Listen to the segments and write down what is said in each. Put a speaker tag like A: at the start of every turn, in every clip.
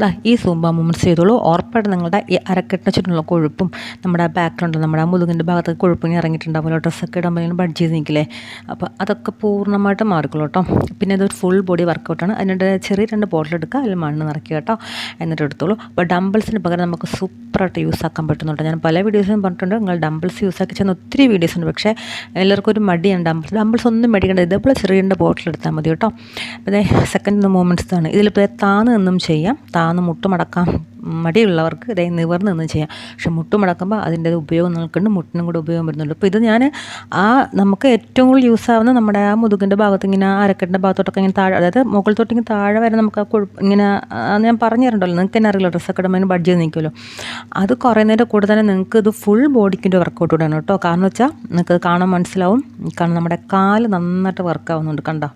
A: ദാ ഈ Zumba movements ചെയ്തോളൂ. ഉറപ്പായിട്ട് നിങ്ങളുടെ ഈ അരക്കെട്ടിന് ചുറ്റുമുള്ള കൊഴുപ്പും നമ്മുടെ ബാക്കിലുണ്ട് നമ്മുടെ മുതുകിന്റെ ഭാഗത്ത് കൊഴുപ്പിന് ഇറങ്ങിയിട്ടുണ്ടാവുമല്ലോ. ഡ്രസ്സൊക്കെ ഇടുമ്പോൾ ഇങ്ങനെ ബഡ്ജ് ചെയ്ത് നിൽക്കില്ലേ അപ്പോൾ അതൊക്കെ പൂർണമായിട്ട് മാറിക്കോളൂ കേട്ടോ. പിന്നെ ഇതൊരു ഫുൾ ബോഡി വർക്കൗട്ടാണ് അതിന്റെ ചെറിയ രണ്ട് ബോട്ടിൽ എടുക്കുക. അതിൽ മണ്ണ് നിറയ്ക്കുക കേട്ടോ. എന്നിട്ട് എടുത്തോളൂ. അപ്പോൾ ഡംബിൾസിന് പകരം നമുക്ക് സൂപ്പറായിട്ട് യൂസ് ആക്കാൻ പറ്റുന്നുണ്ട് ഞാൻ പല വീഡിയോസും പറഞ്ഞിട്ടുണ്ട്. നിങ്ങൾ ഡംബിൾസ് യൂസ് ആക്കി ചെന്ന ഒത്തിരി വീഡിയോസ് ഉണ്ട്. പക്ഷേ എല്ലാവർക്കും ഒരു മടിയാണ് ഡംബിൾസ് ഡംബിൾസ് ഒന്നും മേടിക്കേണ്ടത് ഇതേപോലെ ചെറിയ ബോട്ടിൽ എടുത്താൽ മതി കേട്ടോ. അപ്പോൾ സെക്കൻഡ് മൂവ്മെന്റ്സ് ആണ്. ഇതിലിപ്പോൾ താന്ന് നിന്നും ചെയ്യാം. താന്ന് മുട്ടുമടക്കാം മടിയുള്ളവർക്ക് ഇതേ നിവർന്ന് നിന്ന് ചെയ്യാം. പക്ഷെ മുട്ടുമടക്കുമ്പോൾ അതിന്റെ ഉപയോഗം നിൽക്കുന്നുണ്ട് മുട്ടിനും കൂടെ ഉപയോഗം വരുന്നുണ്ട്. അപ്പോൾ ഇത് ഞാൻ ആ നമുക്ക് ഏറ്റവും കൂടുതൽ യൂസ് ആവുന്ന നമ്മുടെ ആ മുതുകിന്റെ ഭാഗത്ത് ഇങ്ങനെ അരക്കെട്ടിന്റെ ഭാഗത്തോട്ടൊക്കെ ഇങ്ങനെ താഴെ അതായത് മുകൾ തൊട്ടിങ്ങനെ താഴെ വരെ നമുക്ക് ആ കൊഴുപ്പ് ഇങ്ങനെ ഞാൻ പറഞ്ഞു തരണ്ടല്ലോ നിങ്ങൾക്ക് തന്നെ അറിയില്ല ഡ്രസ്സൊക്കെ ഇടുമ്പോൾ ബഡ്ജ് ചെയ്ത് നിൽക്കുമല്ലോ. അത് കുറയുന്നതിന്റെ കൂടെ തന്നെ നിങ്ങൾക്ക് ഇത് ഫുൾ ബോഡിക്കിന്റെ വർക്കൗട്ട് കൂടെയാണ് കേട്ടോ. കാരണം വെച്ചാൽ നിങ്ങൾക്ക് കാണാൻ മനസ്സിലാവും. കാരണം നമ്മുടെ കാൽ നന്നായിട്ട് വർക്കാവുന്നുണ്ട് കണ്ടോ?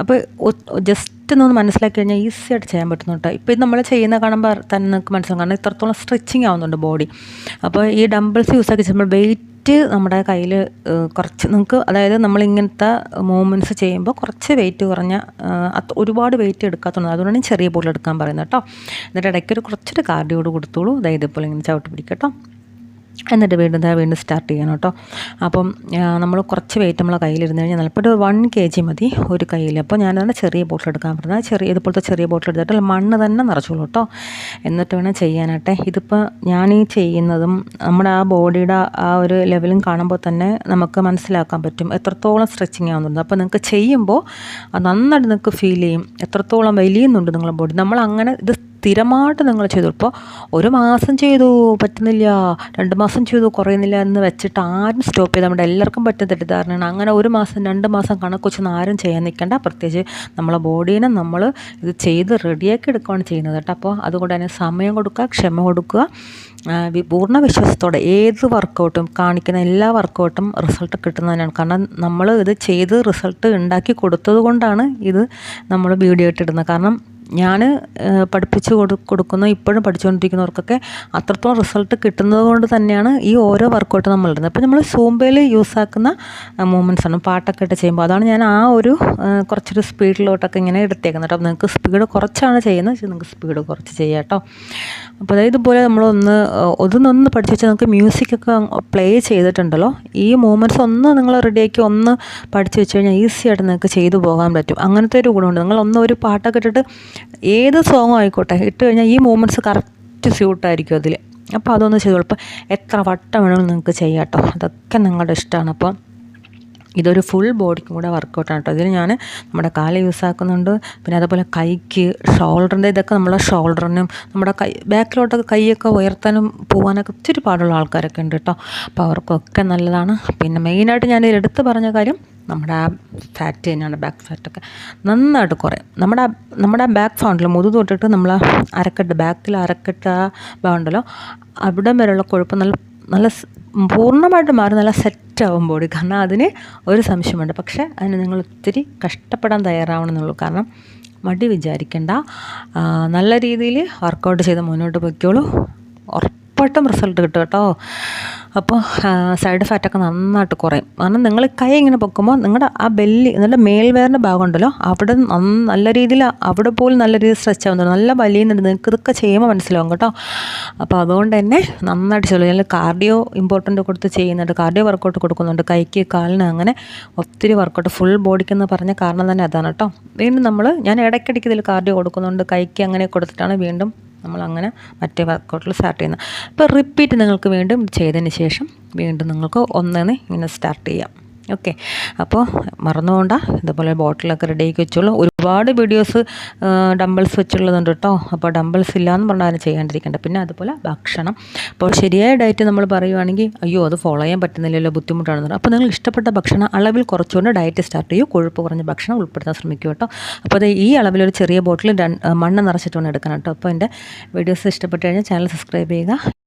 A: അപ്പോൾ ജസ്റ്റ് ഒന്ന് മനസ്സിലാക്കി കഴിഞ്ഞാൽ ഈസി ആയിട്ട് ചെയ്യാൻ പറ്റുന്നു കേട്ടോ. ഇപ്പോൾ ഇത് നമ്മൾ ചെയ്യുന്ന കാണുമ്പോൾ തന്നെ നിങ്ങൾക്ക് മനസ്സിലാകും കാരണം ഇത്രത്തോളം സ്ട്രെച്ചിങ് ആവുന്നുണ്ട് ബോഡി. അപ്പോൾ ഈ ഡംബിൾസ് യൂസ് ആക്കി ചെയ്യുമ്പോൾ വെയിറ്റ് നമ്മുടെ കയ്യിൽ കുറച്ച് നിങ്ങൾക്ക് അതായത് നമ്മൾ ഇങ്ങനത്തെ മൂവ്മെന്റ്സ് ചെയ്യുമ്പോൾ കുറച്ച് വെയിറ്റ് കുറഞ്ഞ ഒരുപാട് വെയിറ്റ് എടുക്കാത്തതുകൊണ്ട് അതുകൊണ്ടാണ് ചെറിയ ബോൾ എടുക്കാൻ പറയുന്നത് കേട്ടോ. എന്നിട്ട് ഇടയ്ക്ക് ഒരു കുറച്ചൊരു കാർഡിയോട് കൊടുത്തോളൂ. അതായത് ഇപ്പോൾ ഇങ്ങനെ ചവിട്ട് പിടിക്കട്ടോ എന്നിട്ട് വീണ്ടും ദാ വീണ്ടും സ്റ്റാർട്ട് ചെയ്യണം കേട്ടോ അപ്പം നമ്മൾ കുറച്ച് വെയിറ്റ് നമ്മളെ കയ്യിലിരുന്ന് കഴിഞ്ഞാൽ ഇപ്പോൾ ഒരു വൺ കെ ജി മതി ഒരു കയ്യിൽ അപ്പോൾ ഞാൻ തന്നെ ചെറിയ ബോട്ടിൽ എടുക്കാൻ പറഞ്ഞത്. ചെറിയ ഇതുപോലത്തെ ചെറിയ ബോട്ടിൽ എടുത്തിട്ട് മണ്ണ് തന്നെ നിറച്ചോളൂ കേട്ടോ എന്നിട്ട് വേണം ചെയ്യാനാട്ടെ. ഇതിപ്പോൾ ഞാൻ ഈ ചെയ്യുന്നതും നമ്മുടെ ആ ബോഡിയുടെ ആ ഒരു ലെവലും കാണുമ്പോൾ തന്നെ നമുക്ക് മനസ്സിലാക്കാൻ പറ്റും. എത്രത്തോളം സ്ട്രെച്ചിങ് ആവുന്നുണ്ട്. അപ്പോൾ നിങ്ങൾക്ക് ചെയ്യുമ്പോൾ അത് നന്നായിട്ട് നിങ്ങൾക്ക് ഫീൽ ചെയ്യും. എത്രത്തോളം വലിയുന്നുണ്ട് നിങ്ങളുടെ ബോഡി നമ്മൾ അങ്ങനെ ഇത് സ്ഥിരമായിട്ട് നിങ്ങൾ ചെയ്തു. ഇപ്പോൾ ഒരു മാസം ചെയ്തു പറ്റുന്നില്ല. രണ്ട് മാസം ചെയ്തു കുറയുന്നില്ല എന്ന് വെച്ചിട്ട് ആരും സ്റ്റോപ്പ് ചെയ്ത് നമ്മുടെ എല്ലാവർക്കും പറ്റുന്ന തെറ്റിദ്ധാരണയാണ്. അങ്ങനെ ഒരു മാസം രണ്ട് മാസം കണക്ക് വെച്ചൊന്നും ആരും ചെയ്യാൻ നിൽക്കേണ്ട. പ്രത്യേകിച്ച് നമ്മളെ ബോഡീനെ നമ്മൾ ഇത് ചെയ്ത് റെഡിയാക്കി എടുക്കുകയാണ് ചെയ്യുന്നത് കേട്ടോ. അപ്പോൾ അതുകൊണ്ട് തന്നെ സമയം കൊടുക്കുക ക്ഷമ കൊടുക്കുക. പൂർണ വിശ്വാസത്തോടെ ഏത് വർക്കൗട്ടും കാണിക്കുന്ന എല്ലാ വർക്കൗട്ടും റിസൾട്ട് കിട്ടുന്നതിനാണ്. കാരണം നമ്മൾ ഇത് ചെയ്ത് റിസൾട്ട് ഉണ്ടാക്കി കൊടുത്തത് കൊണ്ടാണ് ഇത് നമ്മൾ വീഡിയോ ഇട്ടിടുന്നത്. കാരണം ഞാൻ പഠിപ്പിച്ച് കൊടു കൊടുക്കുന്ന ഇപ്പോഴും പഠിച്ചുകൊണ്ടിരിക്കുന്നവർക്കൊക്കെ അത്രത്തോളം റിസൾട്ട് കിട്ടുന്നത് കൊണ്ട് തന്നെയാണ് ഈ ഓരോ വർക്കൗട്ട് നമ്മൾ ഇടുന്നത്. അപ്പോൾ നമ്മൾ സൂമ്പയിൽ യൂസ് ആക്കുന്ന മൂമെന്റ്സ് ആണ് പാട്ടൊക്കെ ഇട്ട് ചെയ്യുമ്പോൾ അതാണ് ഞാൻ ആ ഒരു കുറച്ചൊരു സ്പീഡിലോട്ടൊക്കെ ഇങ്ങനെ എടുത്തേക്കുന്നത് കേട്ടോ. നിങ്ങൾക്ക് സ്പീഡ് കുറച്ചാണ് ചെയ്യുന്നത് നിങ്ങൾക്ക് സ്പീഡ് കുറച്ച് ചെയ്യാം കേട്ടോ. അപ്പോൾ അതായത് ഇതുപോലെ നമ്മളൊന്ന് ഒന്നൊന്ന് പഠിച്ചു വെച്ചാൽ മ്യൂസിക് മ്യൂസിക്കൊക്കെ പ്ലേ ചെയ്തിട്ടുണ്ടല്ലോ. ഈ മൂമെന്റ്സ് ഒന്ന് നിങ്ങൾ റെഡിയാക്കി ഒന്ന് പഠിച്ചു വെച്ച് കഴിഞ്ഞാൽ ഈസി ആയിട്ട് നിങ്ങൾക്ക് ചെയ്തു പോകാൻ പറ്റും. അങ്ങനത്തെ ഒരു ഗുണമുണ്ട്. നിങ്ങൾ ഒന്ന് ഒരു പാട്ടൊക്കെ ഇട്ടിട്ട് ഏത് സോങ്ങും ആയിക്കോട്ടെ ഇട്ട് കഴിഞ്ഞാൽ ഈ മൂമെന്റ്സ് കറക്റ്റ് സ്യൂട്ടായിരിക്കും അതിൽ അപ്പോൾ അതൊന്ന് ചെയ്തോളൂ. ഇപ്പോൾ എത്ര വട്ടം വേണമെങ്കിലും നിങ്ങൾക്ക് ചെയ്യാം കേട്ടോ അതൊക്കെ നിങ്ങളുടെ ഇഷ്ടമാണ് അപ്പോൾ ഇതൊരു ഫുൾ ബോഡിക്കും കൂടെ വർക്കൗട്ടാണ് കേട്ടോ. ഇതിൽ ഞാൻ നമ്മുടെ കാൽ യൂസ് ആക്കുന്നുണ്ട്. പിന്നെ അതുപോലെ കൈക്ക് ഷോൾഡറിന്റെ ഇതൊക്കെ നമ്മളെ ഷോൾഡറിനും നമ്മുടെ കൈ ബാക്കിലോട്ടൊക്കെ കൈയൊക്കെ ഉയർത്താനും പോകാനൊക്കെ ഒത്തിരി പാടുള്ള ആൾക്കാരൊക്കെ ഉണ്ട് കേട്ടോ. അപ്പോൾ അവർക്കൊക്കെ നല്ലതാണ്. പിന്നെ മെയിനായിട്ട് ഞാൻ എടുത്ത് പറഞ്ഞ കാര്യം നമ്മുടെ ആ ഫാറ്റ് തന്നെയാണ് ബാക്ക് ഫാറ്റൊക്കെ നന്നായിട്ട് കുറയും നമ്മുടെ നമ്മുടെ ആ ബാക്ക് ഫൗണ്ടിൽ മുതു തൊട്ടിട്ട് നമ്മൾ അരക്കെട്ട് ബാക്കിൽ അരക്കെട്ട് ആ ഭാഗമുണ്ടല്ലോ അവിടം വരെയുള്ള കൊഴുപ്പ് നല്ല നല്ല പൂർണമായിട്ട് മാറി നല്ല സെറ്റാവും ബോഡി കാരണം അതിന് ഒരു സംശയമുണ്ട്. പക്ഷേ അതിന് നിങ്ങൾ ഒത്തിരി കഷ്ടപ്പെടാൻ തയ്യാറാവണമെന്നുള്ളൂ. കാരണം മടി വിചാരിക്കേണ്ട. നല്ല രീതിയിൽ വർക്കൗട്ട് ചെയ്ത് മുന്നോട്ട് പൊയ്ക്കോളൂ. ഉറപ്പായിട്ടും റിസൾട്ട് കിട്ടും കേട്ടോ. അപ്പോൾ സൈഡ് ഫാറ്റൊക്കെ നന്നായിട്ട് കുറയും. കാരണം നിങ്ങൾ കൈ ഇങ്ങനെ പൊക്കുമ്പോൾ നിങ്ങളുടെ ആ ബെല്ലി നിങ്ങളുടെ മേൽവേറിന്റെ ഭാഗമുണ്ടല്ലോ അവിടെ നല്ല രീതിയിൽ അവിടെ പോലും നല്ല രീതിയിൽ സ്ട്രെച്ച് ആവുന്നുണ്ട്. നല്ല വലിയുന്നുണ്ട്. നിങ്ങൾക്ക് ഇതൊക്കെ ചെയ്യുമ്പോൾ മനസ്സിലാവും കേട്ടോ. അപ്പോൾ അതുകൊണ്ട് തന്നെ നന്നായിട്ട് ചെയ്യും അല്ലെങ്കിൽ കാർഡിയോ ഇമ്പോർട്ടന്റ് കൊടുത്ത് ചെയ്യുന്നുണ്ട്. കാർഡിയോ വർക്കൗട്ട് കൊടുക്കുന്നുണ്ട്. കൈക്ക് കാലിന് അങ്ങനെ ഒത്തിരി വർക്കൗട്ട് ഫുൾ ബോഡിക്കെന്ന് പറഞ്ഞ കാരണം തന്നെ അതാണ് കേട്ടോ. വീണ്ടും നമ്മൾ ഞാൻ ഇടയ്ക്കിടയ്ക്ക് ഇതിൽ കാർഡിയോ കൊടുക്കുന്നുണ്ട്. കൈക്ക് അങ്ങനെ കൊടുത്തിട്ടാണ് വീണ്ടും നമ്മളങ്ങനെ മറ്റേ വർക്കൗട്ടിൽ സ്റ്റാർട്ട് ചെയ്യുന്നത് അപ്പോൾ റിപ്പീറ്റ് നിങ്ങൾക്ക് വീണ്ടും ചെയ്തതിന് ശേഷം വീണ്ടും നിങ്ങൾക്ക് ഒന്നേന്ന് ഇങ്ങനെ സ്റ്റാർട്ട് ചെയ്യാം. ഓക്കെ. അപ്പോൾ മറന്നുകൊണ്ട ഇതുപോലെ ബോട്ടിലൊക്കെ റെഡിയാക്കി വെച്ചോളൂ. ഒരുപാട് വീഡിയോസ് ഡംബിൾസ് വെച്ചുള്ളതുണ്ട് കേട്ടോ അപ്പോൾ ഡംബിൾസ് ഇല്ലയെന്ന് പറഞ്ഞാൽ അതിന് ചെയ്യാണ്ടിരിക്കേണ്ട. പിന്നെ അതുപോലെ ഭക്ഷണം. അപ്പോൾ ശരിയായ ഡയറ്റ് നമ്മൾ പറയുവാണെങ്കിൽ അയ്യോ അത് ഫോളോ ചെയ്യാൻ പറ്റുന്നില്ലല്ലോ ബുദ്ധിമുട്ടാണെന്ന് അപ്പോൾ നിങ്ങൾ ഇഷ്ടപ്പെട്ട ഭക്ഷണം അളവിൽ കുറച്ചുകൊണ്ട് ഡയറ്റ് സ്റ്റാർട്ട് ചെയ്യൂ. കൊഴുപ്പ് കുറഞ്ഞ ഭക്ഷണം ഉൾപ്പെടുത്താൻ ശ്രമിക്കുക കേട്ടോ അപ്പോൾ അത് ഈ അളവിലൊരു ചെറിയ ബോട്ടിൽ മണ്ണ് നിറച്ചിട്ട് വേണം എടുക്കണം കേട്ടോ അപ്പോൾ എന്റെ വീഡിയോസ് ഇഷ്ടപ്പെട്ട് കഴിഞ്ഞാൽ ചാനൽ സബ്സ്ക്രൈബ് ചെയ്യുക.